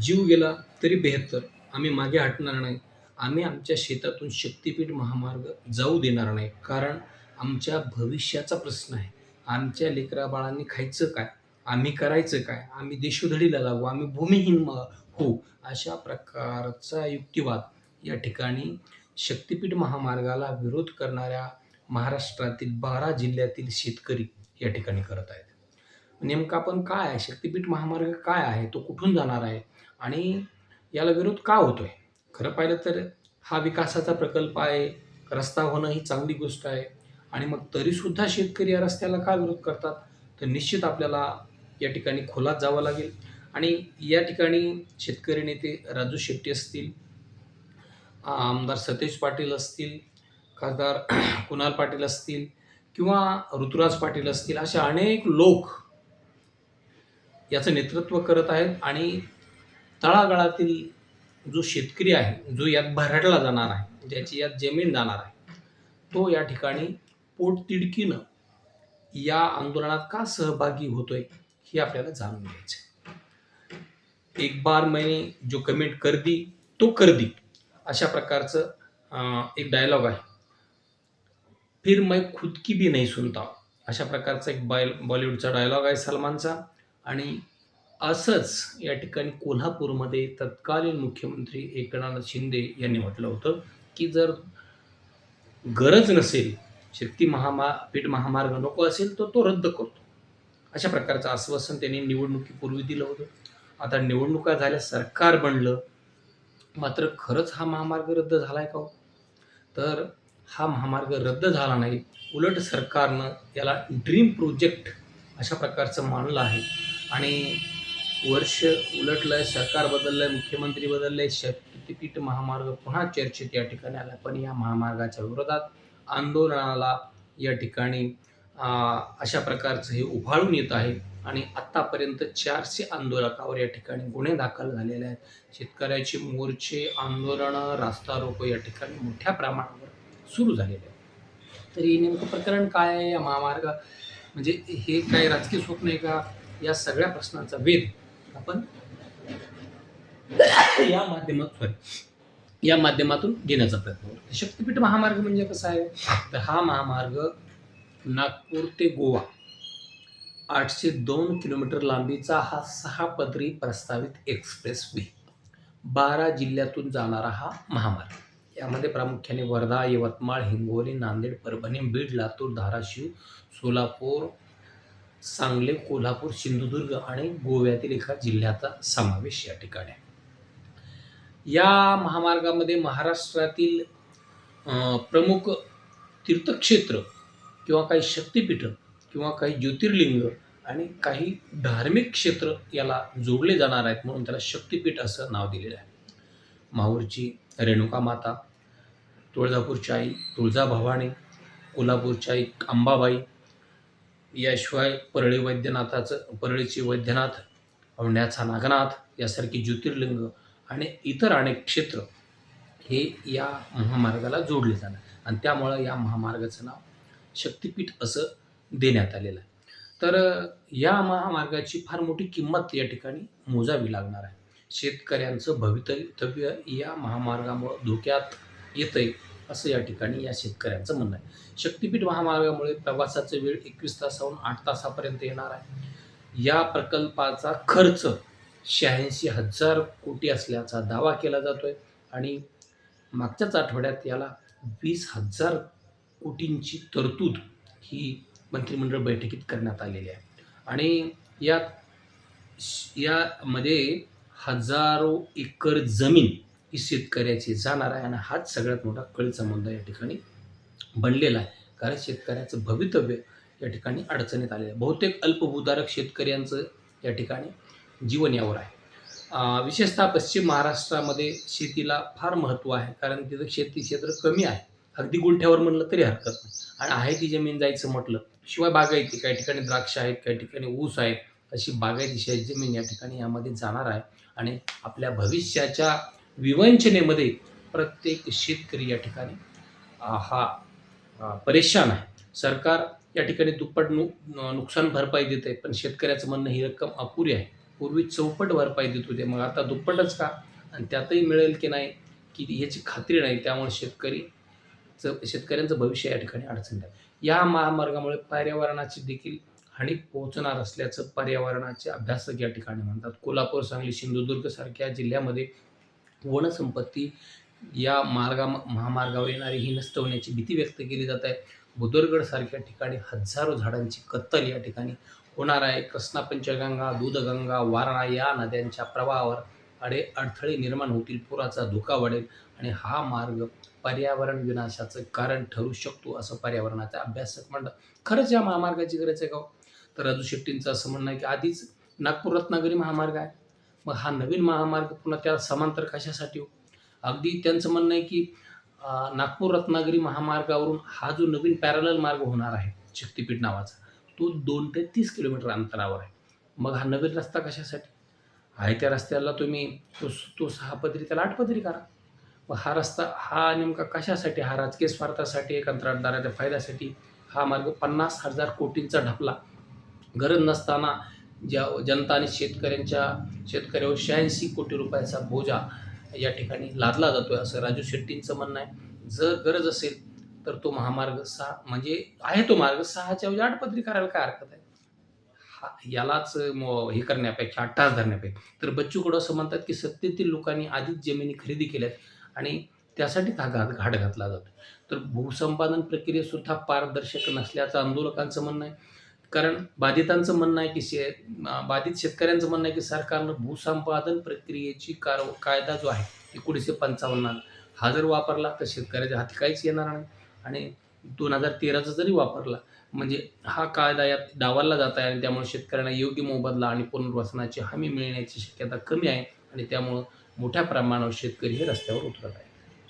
जीव गेला तरी बेहत्तर. आम्ही मागे हटणार नाही. आम्ही आमच्या शेतातून शक्तिपीठ महामार्ग जाऊ देणार नाही. कारण आमच्या भविष्याचा प्रश्न आहे. आमच्या लेकराबाळांनी खायचं काय? आम्ही करायचं काय? आम्ही देशोधडीला लागू. आम्ही भूमिहीन हो अशा प्रकारचा युक्तिवाद या ठिकाणी शक्तिपीठ महामार्गाला विरोध करणाऱ्या महाराष्ट्रातील बारा जिल्ह्यातील शेतकरी या ठिकाणी करत आहेत. नेमका पण काय आहे? शक्तिपीठ महामार्ग काय आहे? तो कुठून जाणार आहे? आणि याला विरोध का होतोय? खरं पाहिलं तर हा विकासाचा प्रकल्प आहे. रस्ता होणं ही चांगली गोष्ट आहे. आणि मग तरीसुद्धा शेतकरी या रस्त्याला का विरोध करतात? तर निश्चित आपल्याला या ठिकाणी खोलात जावं लागेल. आणि या ठिकाणी शेतकरी नेते राजू शेट्टी असतील आमदार सतेज पाटील असतील खासदार कुणाल पाटील असतील किंवा ऋतुराज पाटील असतील असे अनेक लोक याचं नेतृत्व करत आहेत आणि तळागाळातील जो शेतकरी आहे जो यात भरडला जाणार आहे ज्याची यात जमीन जाणार आहे तो या ठिकाणी पोटतिडकीनं या आंदोलनात का सहभागी होतोय हे आपल्याला जाणून घ्यायचं एक बार मैंने जो कमेंट कर दी तो कर दी. अशा प्रकारचं एक डायलॉग आहे. फिर मैं खुद की भी नाही सुनता. अशा प्रकारचा एक बाय बॉलिवूडचा डायलॉग आहे सलमानचा. आणि असंच या ठिकाणी कोल्हापूरमध्ये तत्कालीन मुख्यमंत्री एकनाथ शिंदे यांनी म्हटलं होतं की जर गरज नसेल शक्ती महामा पीठ महामार्ग नको असेल तर तो रद्द करतो. अशा प्रकारचं आश्वासन त्यांनी निवडणुकीपूर्वी दिलं होतं. आता निवडणुका झाल्या सरकार बनलं मात्र खरंच हा महामार्ग रद्द झाला आहे का हो? तर हा महामार्ग रद्द झाला नाही उलट सरकारनं याला ड्रीम प्रोजेक्ट अशा प्रकारचं मानलं आहे. आणि वर्ष उलटलं आहे सरकार बदललं आहे मुख्यमंत्री बदलले शक्तिपीठ महामार्ग पुन्हा चर्चेत या ठिकाणी आला. पण या महामार्गाच्या विरोधात आंदोलनाला या ठिकाणी अशा प्रकारचं हे उभाळून येत आहे. आणि आत्तापर्यंत चारशे आंदोलकावर या ठिकाणी गुन्हे दाखल झालेले आहेत. शेतकऱ्याचे मोर्चे आंदोलनं रास्ता रोको या ठिकाणी मोठ्या प्रमाणावर सुरू झालेले आहे तर हे नेमकं प्रकरण काय आहे या महामार्ग? म्हणजे हे काय राजकीय स्वप्न आहे का? या सगळ्या प्रश्नांचा वेध आपण या माध्यमातून या माध्यमातून घेण्याचा प्रयत्न करू. शक्तिपीठ महामार्ग म्हणजे कसा आहे? तर हा महामार्ग नागपूर ते गोवा आठशे दोन किलोमीटर लांबीचा हा सहा पदरी प्रस्तावित एक्सप्रेस वे बारा जिल्ह्यातून जाणारा हा महामार्ग. यामध्ये प्रामुख्याने वर्धा यवतमाळ हिंगोली नांदेड परभणी बीड लातूर धाराशिव सोलापूर सांगली कोल्हापूर सिंधुदुर्ग आणि गोव्यातील एका जिल्ह्याचा समावेश या ठिकाणी आहे. या महामार्गामध्ये महाराष्ट्रातील प्रमुख तीर्थक्षेत्र किंवा काही शक्तिपीठं किंवा काही ज्योतिर्लिंग आणि काही धार्मिक क्षेत्र याला जोडले जाणार आहेत म्हणून त्याला शक्तिपीठ असं नाव दिलेलं आहे माहूरची रेणुका माता तुळजापूरची आई तुळजाभवानी कोल्हापूरची आई अंबाबाई याशिवाय परळी वैद्यनाथाचं परळीची वैद्यनाथ औंढ्याचा नागनाथ यासारखी ज्योतिर्लिंग आणि इतर अनेक क्षेत्र हे या महामार्गाला जोडले जाणार. आणि त्यामुळं या महामार्गाचं नाव शक्तिपीठ असं देण्यात आलेलं आहे. तर या महामार्गाची फार मोठी किंमत या ठिकाणी मोजावी लागणार आहे. शेतकऱ्यांचं भवितव्य या महामार्गामुळं धोक्यात येतं आहे असं या ठिकाणी या शेतकऱ्यांचं म्हणणं आहे. शक्तिपीठ महामार्गामुळे प्रवासाचा वेळ एकवीस तासाहून आठ तासापर्यंत येणार आहे. या प्रकल्पाचा खर्च शहाऐंशी हजार कोटी असल्याचा दावा केला जातो आहे आणि मागच्याच आठवड्यात याला वीस हजार कोटींची तरतूद ही मंत्रिमंडळ बैठकीत करण्यात आलेली आहे. आणि यात यामध्ये हजारो एकर जमीन ही शेतकऱ्याची जाणार आहे आणि हाच सगळ्यात मोठा कळीचा मुद्दा या ठिकाणी बनलेला आहे. कारण शेतकऱ्याचं भवितव्य या ठिकाणी अडचणीत आलेलं आहे. बहुतेक अल्पभूधारक शेतकऱ्यांचं या ठिकाणी जीवन यावर आहे. विशेषतः पश्चिम महाराष्ट्रामध्ये शेतीला फार महत्त्व आहे. कारण तिथं शेती क्षेत्र कमी आहे. अगदी गुंठ्यावर म्हणलं तरी हरकत नाही. आणि आहे ती जमीन जायचं म्हटलं शिवाय बागायती काही ठिकाणी द्राक्ष आहेत काही ठिकाणी ऊस आहेत अशी बागायती जमीन या ठिकाणी यामध्ये जाणार आहे. आणि आपल्या भविष्याच्या विवंचनेमध्ये प्रत्येक शेतकरी या ठिकाणी हा परेशान आहे. सरकार या ठिकाणी दुप्पट नु नुकसान भरपाई देत आहे पण शेतकऱ्याचं म्हणणं ही रक्कम अपुरी आहे. पूर्वी चौपट भरपाई देत होते मग आता दुप्पटच का? आणि त्यातही मिळेल की नाही की याची खात्री नाही त्यामुळे शेतकरी शेतकऱ्यांचं भविष्य या ठिकाणी अडचणीत आहे. या महामार्गामुळे पर्यावरणाची देखील हानी पोहोचणार असल्याचं पर्यावरणाचे अभ्यासक या ठिकाणी म्हणतात. कोल्हापूर सांगली सिंधुदुर्ग सारख्या जिल्ह्यामध्ये वनसंपत्ती या मार्गा महामार्गावर येणारी ही नष्ट होण्याची भीती व्यक्त केली जात आहे. बुदरगडसारख्या ठिकाणी हजारो झाडांची कत्तल या ठिकाणी होणार आहे. कृष्णा पंचगंगा दूधगंगा वारणा या नद्यांच्या प्रवाहावर अडे अडथळे निर्माण होतील पुराचा धोका वाढेल आणि हा मार्ग पर्यावरण विनाशाचं कारण ठरू शकतो असं पर्यावरणाचा अभ्यासक म्हणतात. खरंच या महामार्गाची गरज आहे का हो? तर राजू शेट्टींचं असं म्हणणं आहे की आधीच नागपूर रत्नागिरी महामार्ग आहे. मग हा नवीन महामार्ग पुन्हा त्या समांतर कशासाठी हो? अगदी त्यांचं म्हणणं आहे की नागपूर रत्नागिरी महामार्गावरून हा जो नवीन पॅरल मार्ग होणार आहे शक्तिपीठ नावाचा तो दोन ते तीस किलोमीटर अंतरावर आहे. मग हा नवीन रस्ता कशासाठी? आहे त्या रस्त्याला तुम्ही तो तो सहा पदरी त्याला आठ पदरी करा. मग हा रस्ता हा नेमका कशासाठी हा राजकीय स्वार्थासाठी कंत्राटदाराच्या फायद्यासाठी हा मार्ग पन्नास हजार कोटींचा ढपला गरज नसताना ज्या जनता आणि शेतकऱ्यांच्या शेतकऱ्यावर शहाऐंशी कोटी रुपयाचा बोजा या ठिकाणी लादला जातोय असं राजू शेट्टींचं म्हणणं आहे. जर गरज असेल तर तो महामार्ग सहा म्हणजे आहे तो मार्ग सहाच्या ऐवजी आठ पदरी करायला काय हरकत आहे? हा यालाच म- हे करण्यापेक्षा अट्टास धरण्यापेक्षा. तर बच्चू कडू असं म्हणतात की सत्तेतील लोकांनी आधीच जमिनी खरेदी केल्यात आणि त्यासाठीच हा घाट घाट घातला जातो तर भूसंपादन प्रक्रियेसुद्धा पारदर्शक नसल्याचं आंदोलकांचं म्हणणं आहे. कारण बाधितांचं म्हणणं आहे की शे बाधित शेतकऱ्यांचं म्हणणं आहे की सरकारनं भूसंपादन प्रक्रियेची कार कायदा जो आहे एकोणीसशे पंचावन्न हा जर वापरला तर शेतकऱ्याच्या हाती काहीच येणार नाही. आणि दोन हजार तेराचा जरी वापरला म्हणजे हा कायदा यात डावलला जात आहे आणि त्यामुळे शेतकऱ्यांना योग्य मोबदला आणि पुनर्वसनाची हमी मिळण्याची शक्यता कमी आहे आणि त्यामुळं मोठ्या प्रमाणावर शेतकरी हे रस्त्यावर उतरत आहे